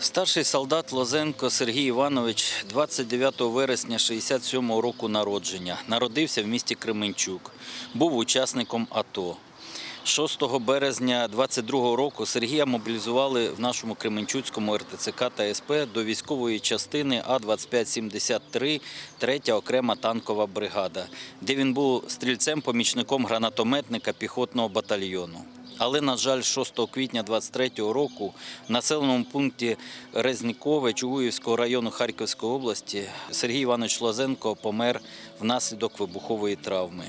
Старший солдат Лозенко Сергій Іванович 29 вересня 67 року народження. Народився в місті Кременчук. Був учасником АТО. 6 березня 22 року Сергія мобілізували в нашому Кременчуцькому РТЦК та СП до військової частини А-2573, 3 окрема танкова бригада, де він був стрільцем-помічником гранатометника піхотного батальйону. Але, на жаль, 6 квітня 23 року в населеному пункті Резнікове Чугуївського району Харківської області Сергій Іванович Лозенко помер внаслідок вибухової травми.